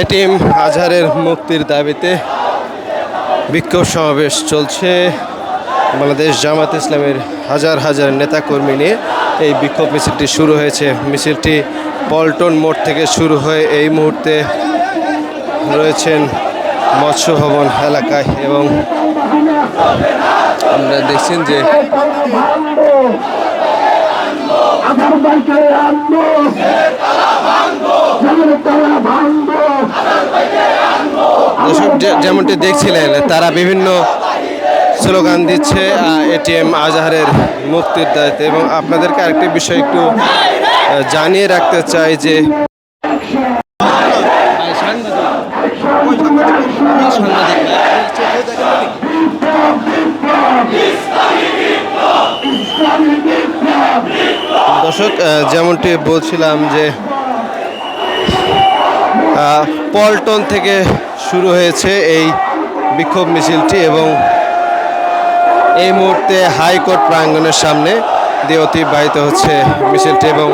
ATM আজহারের মুক্তির দাবিতে বিক্ষোভ সমাবেশ চলছে। বাংলাদেশ জামাত ইসলামের হাজার হাজার নেতাকর্মী নিয়ে এই বিক্ষোভ মিছিলটি শুরু হয়েছে। মিছিলটি পল্টন মোড় থেকে শুরু হয়ে এই মুহূর্তে রয়েছেন মৎস্য ভবন এলাকায় এবং আমরা দেখছেন যে আধার বাইকে আনব। দর্শক যেমনটি দেখছিলেন তারা বিভিন্ন স্লোগান দিচ্ছে এটিএম আজহারের মুক্তির দায়িত্বে। এবং আপনাদেরকে আরেকটি বিষয় একটু জানিয়ে রাখতে চাই যে দর্শক যেমনটি বলছিলাম যে পল্টন থেকে শুরু হয়েছে এই বিক্ষোভ মিছিলটি এবং এই মুহূর্তে হাইকোর্ট প্রাঙ্গণের সামনে দিয়ে অতিবাহিত হচ্ছে মিছিলটি এবং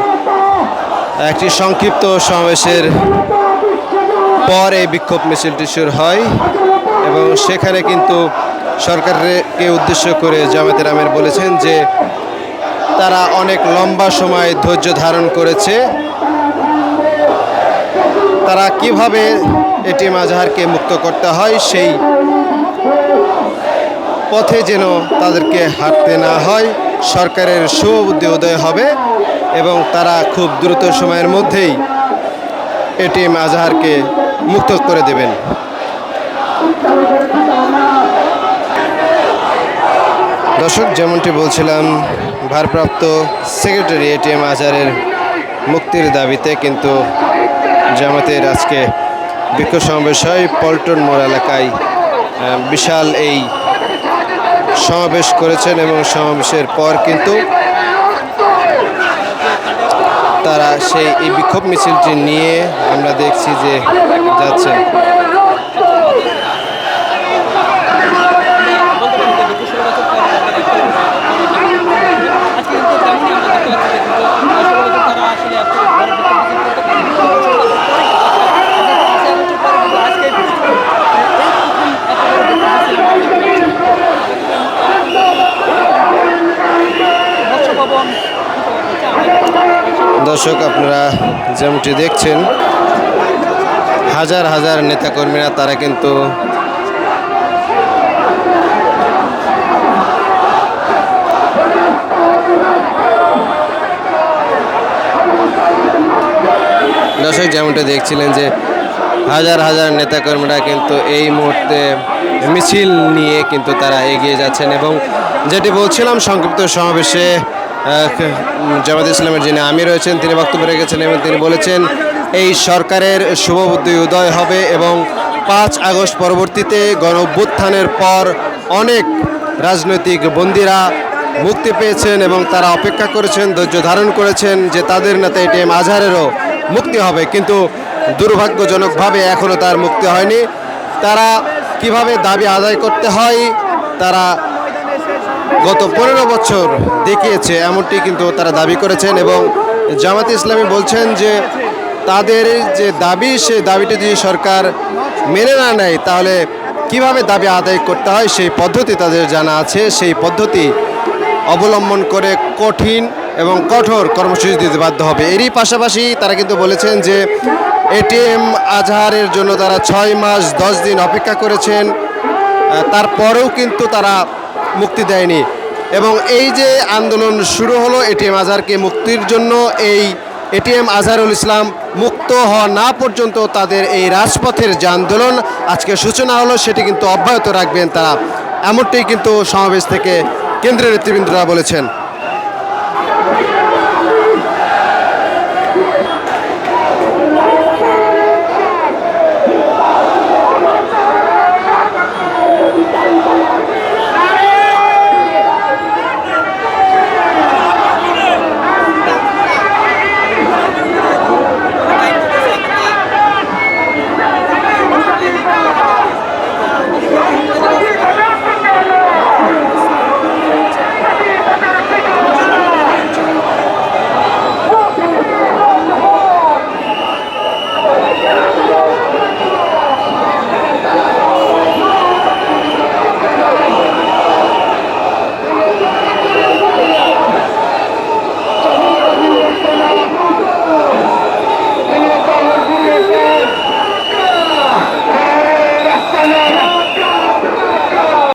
একটি সংক্ষিপ্ত সমাবেশের পর এই বিক্ষোভ মিছিলটি শুরু হয় এবং সেখানে কিন্তু সরকারকে উদ্দেশ্য করে জামাতের আমের বলেছেন যে তারা অনেক লম্বা সময় ধৈর্য ধারণ করেছে। তারা কীভাবে এটিএম আজহারকে মুক্ত করতে হয়, সেই পথে যেন তাদেরকে হাঁটতে না হয়, সরকারের শুভবুদ্ধি উদয় হবে এবং তারা খুব দ্রুত সময়ের মধ্যেই এটিএম আজহারকে মুক্ত করে দেবেন। দর্শক, যেমনটি বলছিলাম ভারপ্রাপ্ত সেক্রেটারি এটিএম আজহারের মুক্তির দাবিতে কিন্তু জামাতের আজকে বিক্ষোভ সমাবেশ হয়। পল্টন মোড় এলাকায় বিশাল এই সমাবেশ করেছেন এবং সমাবেশের পর কিন্তু তারা সেই এই বিক্ষোভ মিছিলটি নিয়ে আমরা দেখছি যে দর্শক, আপনারা যেমনটি দেখছেন, হাজার হাজার নেতাকর্মীরা, তারা কিন্তু দর্শক, যেমনটা দেখছিলেন যে হাজার হাজার নেতাকর্মীরা কিন্তু এই মুহূর্তে মিছিল নিয়ে কিন্তু তারা এগিয়ে যাচ্ছেন এবং যেটি বলছিলাম, সংক্ষিপ্ত সমাবেশে জামাত ইসলামের যিনি আমি রয়েছেন, তিনি বক্তব্য রেখেছেন এবং তিনি বলেছেন, এই সরকারের শুভবুদ্ধি উদয় হবে এবং পাঁচ আগস্ট পরবর্তীতে গণ অভ্যুত্থানের পর অনেক রাজনৈতিক বন্দীরা মুক্তি পেয়েছেন এবং তারা অপেক্ষা করেছেন, ধৈর্য ধারণ করেছেন যে তাদের নেতা এটিএম আজহারেরও মুক্তি হবে। কিন্তু দুর্ভাগ্যজনকভাবে এখনও তার মুক্তি হয়নি। তারা কীভাবে দাবি আদায় করতে হয়, তারা গত পনেরো বছর দেখিয়েছে, এমনটি কিন্তু তারা দাবি করেছেন এবং জামাত ইসলামী বলছেন যে তাদের যে দাবি, সেই দাবিটি যদি সরকার মেনে না নেয়, তাহলে কীভাবে দাবি আদায় করতে হয়, সেই পদ্ধতি তাদের জানা আছে। সেই পদ্ধতি অবলম্বন করে কঠিন এবং কঠোর কর্মসূচি দিতে বাধ্য হবে। এরই পাশাপাশি তারা কিন্তু বলেছেন যে এটিএম আজহারের জন্য তারা ছয় মাস, দশ দিন অপেক্ষা করেছেন। তারপরেও কিন্তু তারা মুক্তি দেয়নি। এবং এই যে আন্দোলন শুরু হলো এটিএম আজহারকে মুক্তির জন্য, এই এটিএম আজহারুল ইসলাম মুক্ত হওয়া না পর্যন্ত তাদের এই রাজপথের যে আন্দোলন, আজকে সূচনা হলো সেটি কিন্তু অব্যাহত রাখবেন তারা। এমনটি কিন্তু সমাবেশ থেকে কেন্দ্রীয় নেতৃবৃন্দরা বলেছেন।